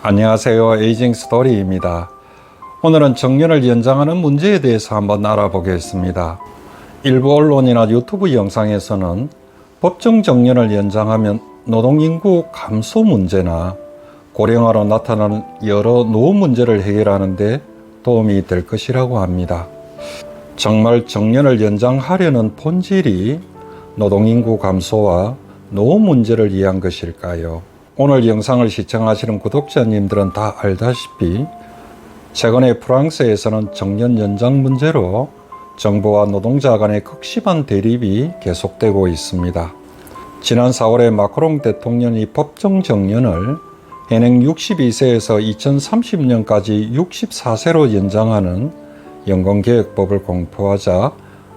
안녕하세요. 에이징 스토리입니다. 오늘은 정년을 연장하는 문제에 대해서 한번 알아보겠습니다. 일부 언론이나 유튜브 영상에서는 법정 정년을 연장하면 노동인구 감소 문제나 고령화로 나타나는 여러 노후 문제를 해결하는데 도움이 될 것이라고 합니다. 정말 정년을 연장하려는 본질이 노동인구 감소와 노후 문제를 위한 것일까요? 오늘 영상을 시청하시는 구독자님들은 다 알다시피 최근에 프랑스에서는 정년 연장 문제로 정부와 노동자 간의 극심한 대립이 계속되고 있습니다. 지난 4월에 마크롱 대통령이 법정 정년을 현행 62세에서 2030년까지 64세로 연장하는 연금개혁법을 공포하자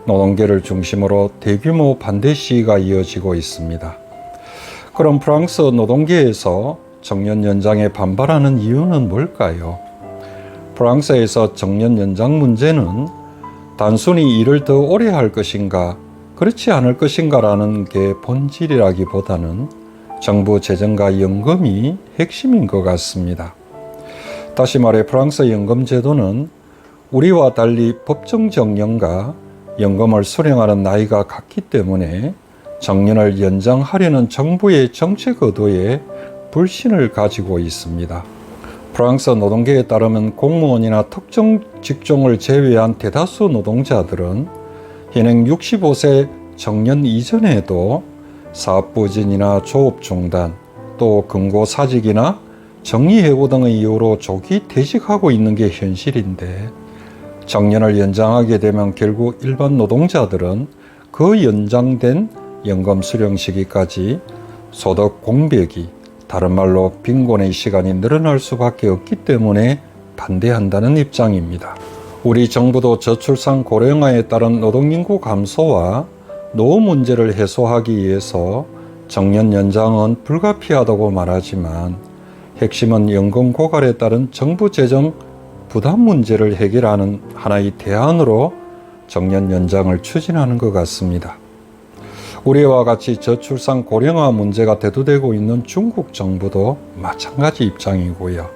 노동계를 중심으로 대규모 반대 시위가 이어지고 있습니다. 그럼 프랑스 노동계에서 정년 연장에 반발하는 이유는 뭘까요? 프랑스에서 정년 연장 문제는 단순히 일을 더 오래 할 것인가, 그렇지 않을 것인가라는 게 본질이라기보다는 정부 재정과 연금이 핵심인 것 같습니다. 다시 말해 프랑스 연금 제도는 우리와 달리 법정 정년과 연금을 수령하는 나이가 같기 때문에 정년을 연장하려는 정부의 정책 의도에 불신을 가지고 있습니다. 프랑스 노동계에 따르면 공무원이나 특정 직종을 제외한 대다수 노동자들은 현행 65세 정년 이전에도 사업 부진이나 조업 중단, 또 근고 사직이나 정리해고 등의 이유로 조기 퇴직하고 있는 게 현실인데 정년을 연장하게 되면 결국 일반 노동자들은 그 연장된 연금 수령 시기까지 소득 공백이 다른 말로 빈곤의 시간이 늘어날 수밖에 없기 때문에 반대한다는 입장입니다. 우리 정부도 저출산 고령화에 따른 노동인구 감소와 노후 문제를 해소하기 위해서 정년 연장은 불가피하다고 말하지만 핵심은 연금 고갈에 따른 정부 재정 부담 문제를 해결하는 하나의 대안으로 정년 연장을 추진하는 것 같습니다. 우리와 같이 저출산 고령화 문제가 대두되고 있는 중국 정부도 마찬가지 입장이고요.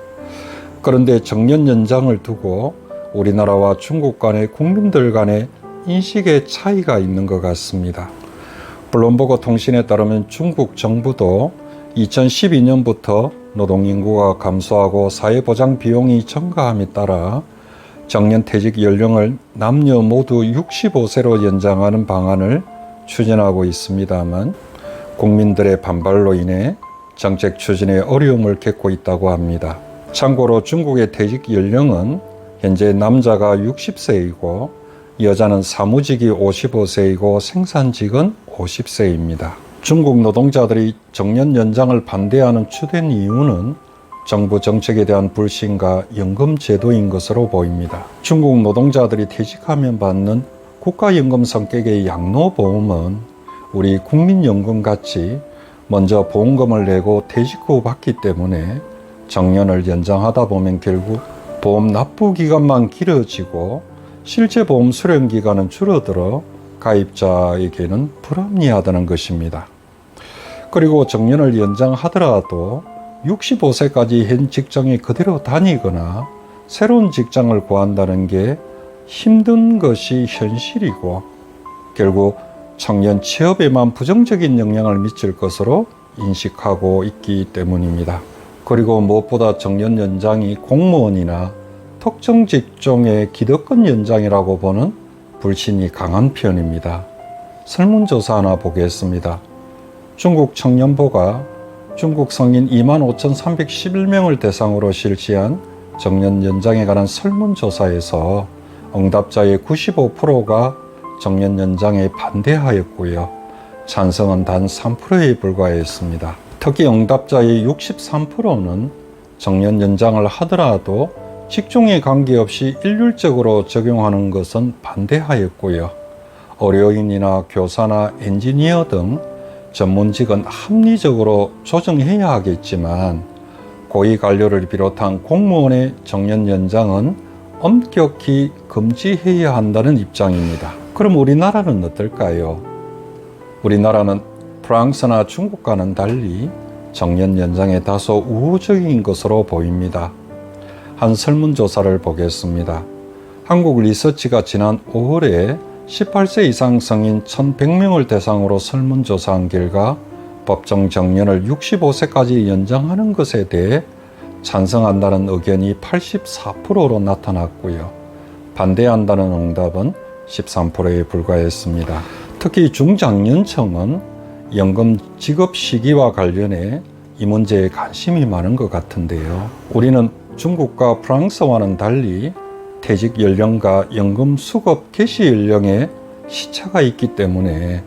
그런데 정년 연장을 두고 우리나라와 중국 간의 국민들 간의 인식의 차이가 있는 것 같습니다. 블룸버그 통신에 따르면 중국 정부도 2012년부터 노동 인구가 감소하고 사회 보장 비용이 증가함에 따라 정년 퇴직 연령을 남녀 모두 65세로 연장하는 방안을 추진하고 있습니다만 국민들의 반발로 인해 정책 추진에 어려움을 겪고 있다고 합니다. 참고로 중국의 퇴직 연령은 현재 남자가 60세이고 여자는 사무직이 55세이고 생산직은 50세입니다. 중국 노동자들이 정년 연장을 반대하는 주된 이유는 정부 정책에 대한 불신과 연금 제도인 것으로 보입니다. 중국 노동자들이 퇴직하면 받는 국가연금 성격의 양로보험은 우리 국민연금 같이 먼저 보험금을 내고 퇴직 후 받기 때문에 정년을 연장하다 보면 결국 보험 납부 기간만 길어지고 실제 보험 수령 기간은 줄어들어 가입자에게는 불합리하다는 것입니다. 그리고 정년을 연장하더라도 65세까지 현 직장에 그대로 다니거나 새로운 직장을 구한다는 게 힘든 것이 현실이고 결국 청년 취업에만 부정적인 영향을 미칠 것으로 인식하고 있기 때문입니다. 그리고 무엇보다 정년 연장이 공무원이나 특정 직종의 기득권 연장이라고 보는 불신이 강한 편입니다. 설문조사 하나 보겠습니다. 중국 청년보가 중국 성인 25,311명을 대상으로 실시한 정년 연장에 관한 설문조사에서 응답자의 95%가 정년 연장에 반대하였고요. 찬성은 단 3%에 불과했습니다. 특히 응답자의 63%는 정년 연장을 하더라도 직종에 관계없이 일률적으로 적용하는 것은 반대하였고요. 의료인이나 교사나 엔지니어 등 전문직은 합리적으로 조정해야 하겠지만 고위 관료를 비롯한 공무원의 정년 연장은 엄격히 금지해야 한다는 입장입니다. 그럼 우리나라는 어떨까요? 우리나라는 프랑스나 중국과는 달리 정년 연장에 다소 우호적인 것으로 보입니다. 한 설문조사를 보겠습니다. 한국 리서치가 지난 5월에 18세 이상 성인 1,100명을 대상으로 설문조사한 결과 법정 정년을 65세까지 연장하는 것에 대해 찬성한다는 의견이 84%로 나타났고요. 반대한다는 응답은 13%에 불과했습니다. 특히 중장년층은 연금 지급 시기와 관련해 이 문제에 관심이 많은 것 같은데요. 우리는 중국과 프랑스와는 달리 퇴직 연령과 연금 수급 개시 연령에 시차가 있기 때문에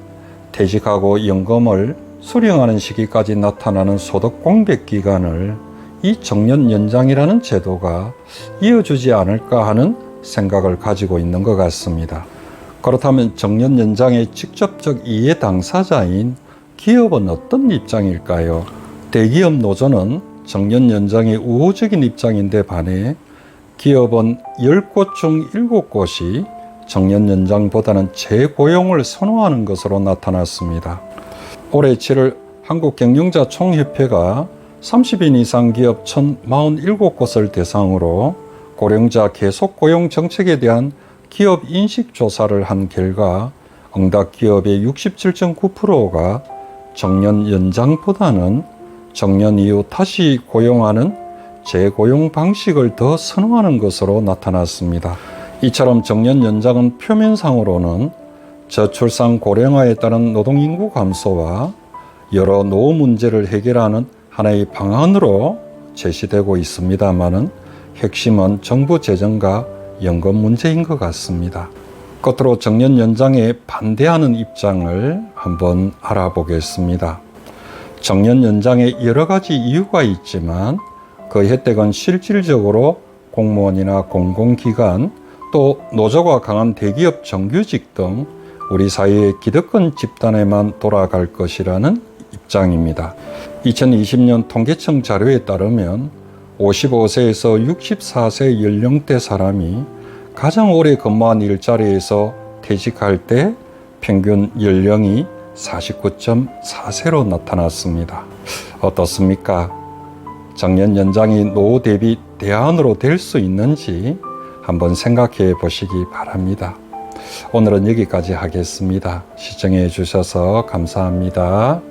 퇴직하고 연금을 수령하는 시기까지 나타나는 소득 공백 기간을 이 정년 연장이라는 제도가 이어주지 않을까 하는 생각을 가지고 있는 것 같습니다. 그렇다면 정년 연장의 직접적 이해 당사자인 기업은 어떤 입장일까요? 대기업 노조는 정년 연장의 우호적인 입장인데 반해 기업은 10곳 중 7곳이 정년 연장보다는 재고용을 선호하는 것으로 나타났습니다. 올해 7월 한국경영자 총협회가 30인 이상 기업 1047곳을 대상으로 고령자 계속 고용 정책에 대한 기업 인식 조사를 한 결과 응답 기업의 67.9%가 정년 연장보다는 정년 이후 다시 고용하는 재고용 방식을 더 선호하는 것으로 나타났습니다. 이처럼 정년 연장은 표면상으로는 저출산 고령화에 따른 노동 인구 감소와 여러 노후 문제를 해결하는 하나의 방안으로 제시되고 있습니다만은 핵심은 정부 재정과 연금 문제인 것 같습니다. 끝으로 정년 연장에 반대하는 입장을 한번 알아보겠습니다. 정년 연장에 여러 가지 이유가 있지만 그 혜택은 실질적으로 공무원이나 공공기관 또 노조가 강한 대기업 정규직 등 우리 사회의 기득권 집단에만 돌아갈 것이라는 입장입니다. 2020년 통계청 자료에 따르면 55세에서 64세 연령대 사람이 가장 오래 근무한 일자리에서 퇴직할 때 평균 연령이 49.4세로 나타났습니다. 어떻습니까? 정년 연장이 노후 대비 대안으로 될 수 있는지 한번 생각해 보시기 바랍니다. 오늘은 여기까지 하겠습니다. 시청해 주셔서 감사합니다.